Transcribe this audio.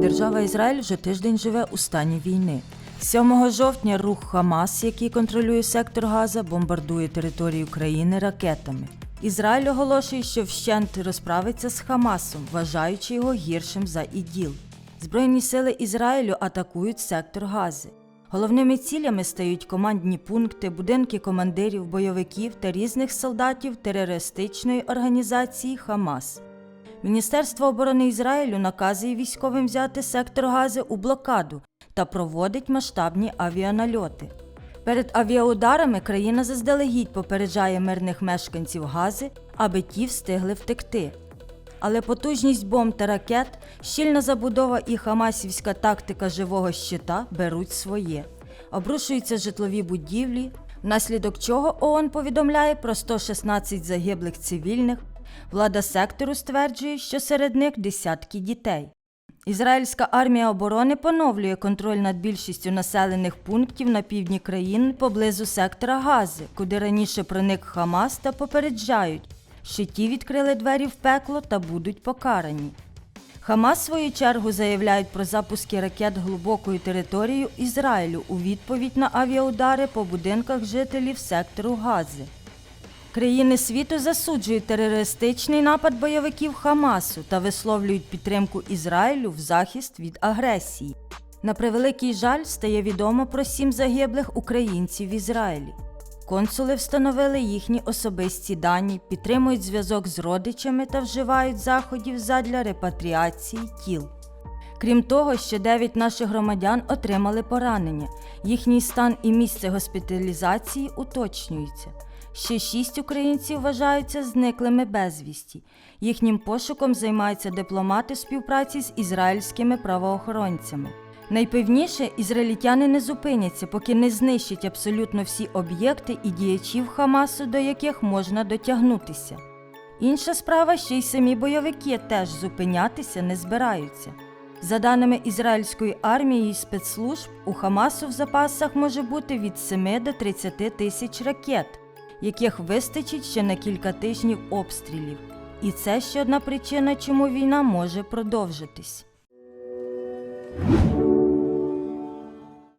Держава Ізраїль вже тиждень живе у стані війни. 7 жовтня рух Хамас, який контролює сектор Газа, бомбардує територію країни ракетами. Ізраїль оголошує, що вщент розправиться з Хамасом, вважаючи його гіршим за іділ. Збройні сили Ізраїлю атакують сектор Гази. Головними цілями стають командні пункти, будинки командирів, бойовиків та різних солдатів терористичної організації Хамас. Міністерство оборони Ізраїлю наказує військовим взяти сектор Гази у блокаду та проводить масштабні авіанальоти. Перед авіаударами країна заздалегідь попереджає мирних мешканців Гази, аби ті встигли втекти. Але потужність бомб та ракет, щільна забудова і хамасівська тактика живого щита беруть своє. Обрушуються житлові будівлі, внаслідок чого ООН повідомляє про 116 загиблих цивільних. Влада сектору стверджує, що серед них десятки дітей. Ізраїльська армія оборони поновлює контроль над більшістю населених пунктів на півдні країни поблизу сектора Гази, куди раніше проник Хамас та попереджають, що ті відкрили двері в пекло та будуть покарані. Хамас, в свою чергу, заявляють про запуски ракет глибокою територією Ізраїлю у відповідь на авіаудари по будинках жителів сектору Гази. Країни світу засуджують терористичний напад бойовиків Хамасу та висловлюють підтримку Ізраїлю в захист від агресії. На превеликий жаль стає відомо про сім загиблих українців в Ізраїлі. Консули встановили їхні особисті дані, підтримують зв'язок з родичами та вживають заходів задля репатріації тіл. Крім того, ще 9 наших громадян отримали поранення. Їхній стан і місце госпіталізації уточнюються. Ще шість українців вважаються зниклими безвісті. Їхнім пошуком займаються дипломати співпраці з ізраїльськими правоохоронцями. Найпевніше, ізраїльтяни не зупиняться, поки не знищать абсолютно всі об'єкти і діячів Хамасу, до яких можна дотягнутися. Інша справа, що й самі бойовики теж зупинятися не збираються. За даними ізраїльської армії і спецслужб, у Хамасу в запасах може бути від 7 до 30 тисяч ракет, яких вистачить ще на кілька тижнів обстрілів. І це ще одна причина, чому війна може продовжитись.